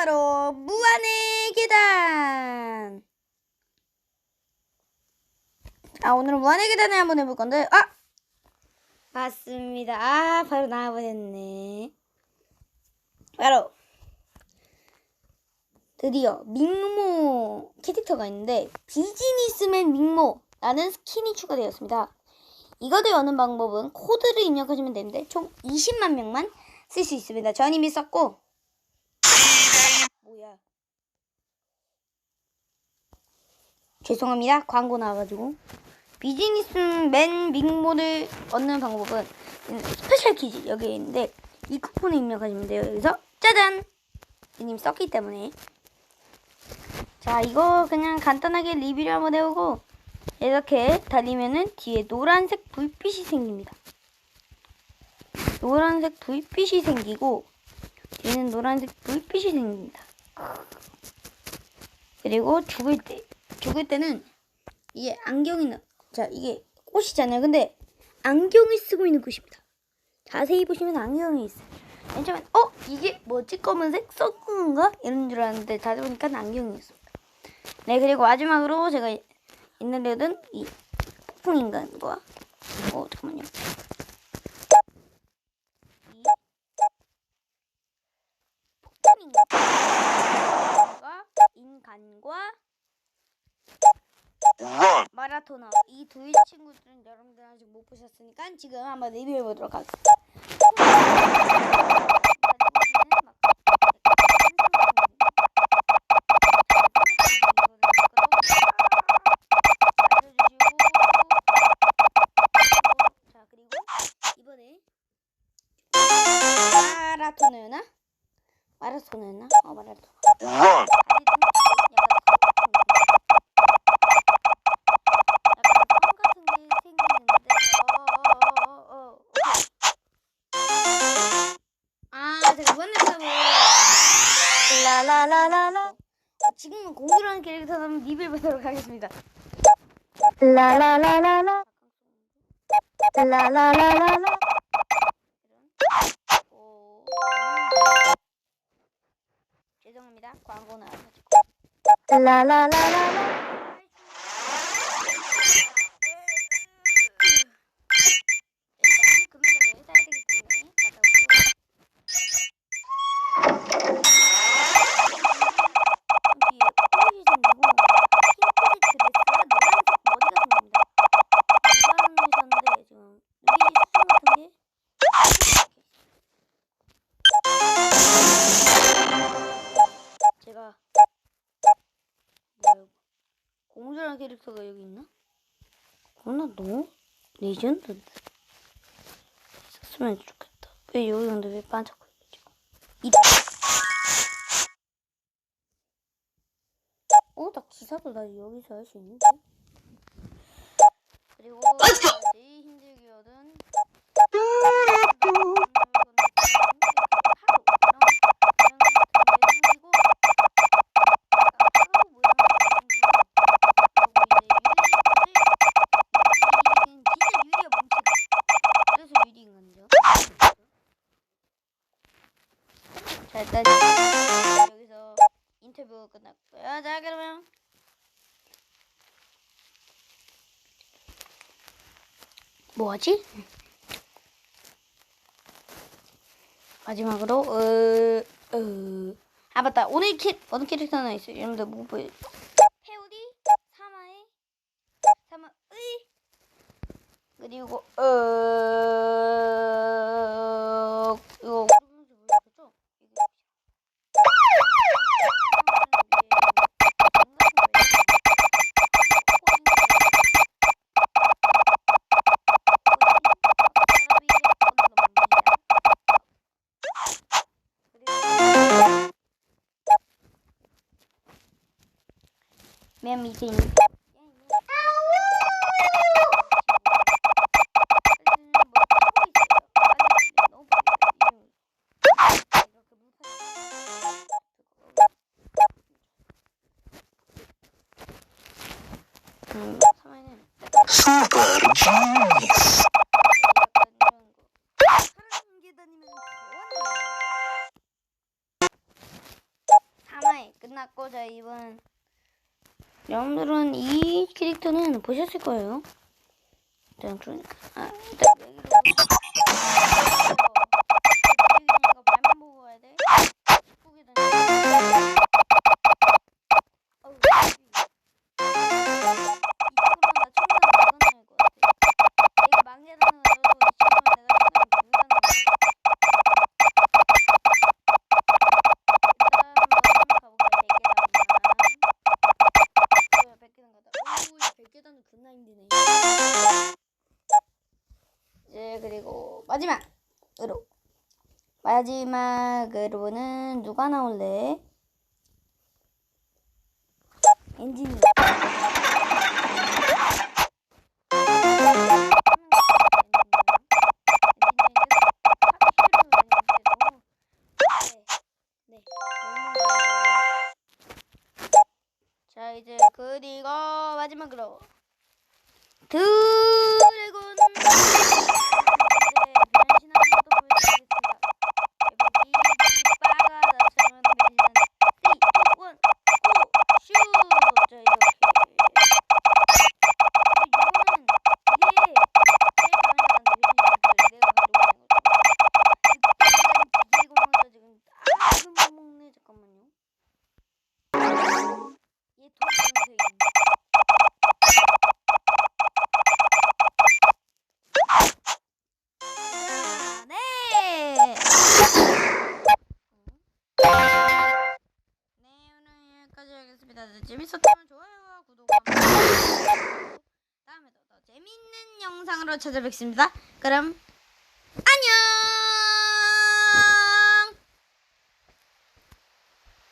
바로 무한의 계단. 아 오늘은 무한의 계단을 한번 해볼 건데 아 맞습니다. 아 바로 나와버렸네. 바로 드디어 밍모 캐릭터가 있는데 비즈니스맨 밍모 라는 스킨이 추가되었습니다. 이것을 여는 방법은 코드를 입력하시면 되는데 총 20만 명만 쓸 수 있습니다. 전 이미 썼고 뭐야 죄송합니다. 광고 나와가지고 비즈니스맨 밍모를 얻는 방법은 스페셜 퀴즈 여기에 있는데 이 쿠폰을 입력하시면 돼요. 여기서 짜잔 이님 썼기 때문에 자 이거 그냥 간단하게 리뷰를 한번 해보고 이렇게 달리면은 뒤에 노란색 불빛이 생깁니다. 노란색 불빛이 생기고 뒤에는 노란색 불빛이 생깁니다. 그리고 죽을 때 죽을 때는 이게 안경이 나, 자 이게 꽃이잖아요. 근데 안경을 쓰고 있는 꽃입니다. 자세히 보시면 안경이 있어요. 맨 처음엔 어 이게 뭐지 검은색 썩은가 이런 줄 알았는데 자세히 보니까 안경이었습니다. 네 그리고 마지막으로 제가 있는 데는 이 폭풍 인간과 어 잠깐만요. 이 폭풍 인간과 Run. 마라토너 이 두 친구들은 여러분들 아직 못 보셨으니까 지금 한번 리뷰해 보도록 하겠습니다. 자 그리고 이번에 마라토너였나? 마라토너였나? 어 마라토너. 라라라라라 지금은 공주라는 캐릭터를 한번 리뷰해보도록 하겠습니다. 라라라라라 라라라라라 오. 죄송합니다. 광고 나와가지고. 라라라라라 공주라는 캐릭터가 여기 있나? 그나 너무 레전드인데 썼으면 좋겠다. 왜 여기 근데 왜 반짝거리지? 이 어, 나 기사도 나 여기서 할 수 있는데? 그리고 제일 힘들게 얻은 자 일단 여기서 인터뷰 끝났고요. 자 그러면 뭐하지? 마지막으로 어, 어, 아 맞다 오늘 캐 어떤 캐릭터 하나 있어요. 여러분들 뭐 보여? 페오디 사마의 사마의 그리고 어 음, 사마이는 Super genius. 나왔고 자 이번 여러분들은 이 캐릭터는 보셨을 거예요. 일단 좀 아, 일단 여기로 마지막으로 마지막으로는 누가 나올래? 네. 자 이제 그리고 마지막으로 드 재밌었다면 좋아요와 구독 다음에도 더 재밌는 영상으로 찾아뵙겠습니다. 그럼 안녕!